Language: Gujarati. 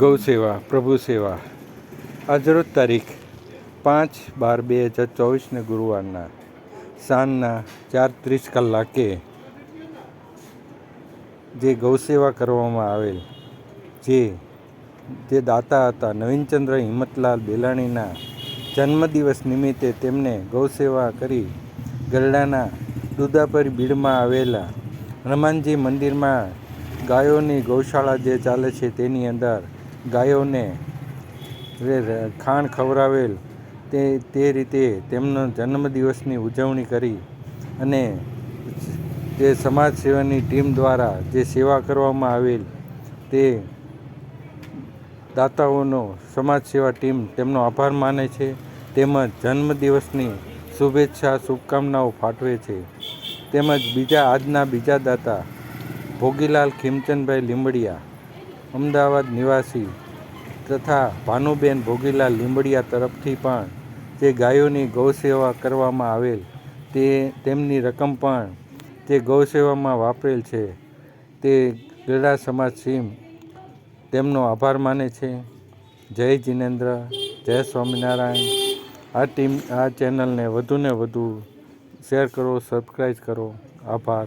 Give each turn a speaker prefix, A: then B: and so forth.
A: ગૌ સેવા પ્રભુ સેવા. આજરોજ તારીખ પાંચ બાર બે હજાર ચોવીસને ગુરુવારના, સાંજના ચાર ત્રીસ કલાકે જે ગૌસેવા કરવામાં આવેલ, જે જે દાતા હતા નવીનચંદ્ર હિંમતલાલ બેલાણીના જન્મદિવસ નિમિત્તે તેમને ગૌસેવા કરી ગરડાના દુદાપર બીડમાં આવેલા હનુમાનજી મંદિરમાં ગાયોની ગૌશાળા જે ચાલે છે તેની અંદર ગાયોને ખાણ ખવડાવેલ તે તે રીતે તેમનો જન્મદિવસની ઉજવણી કરી અને જે સમાજ સેવાની ટીમ દ્વારા જે સેવા કરવામાં આવેલ તે દાતાઓનો સમાજ સેવા ટીમ તેમનો આભાર માને છે, તેમજ જન્મદિવસની શુભેચ્છા, શુભકામનાઓ પાઠવે છે. તેમજ બીજા, આજના બીજા દાતા ભોગીલાલ ખીમચંદભાઈ લીંબડિયા અમદાવાદ નિવાસી તથા ભાનુબેન ભોગીલાલ લીંબડિયા તરફથી પણ જે ગાયોની ગૌ સેવા કરવામાં આવેલ, તે તેમની રકમ પણ તે ગૌ સેવામાં વાપરેલ છે. તે ગરડા સમાજ સીમ, તેમનો આભાર માને છે. જય જિનેન્દ્ર, જય સ્વામિનારાયણ. આ ટીમ, આ ચેનલને વધુને વધુ શેર કરો સબસ્ક્રાઈબ કરો. આભાર.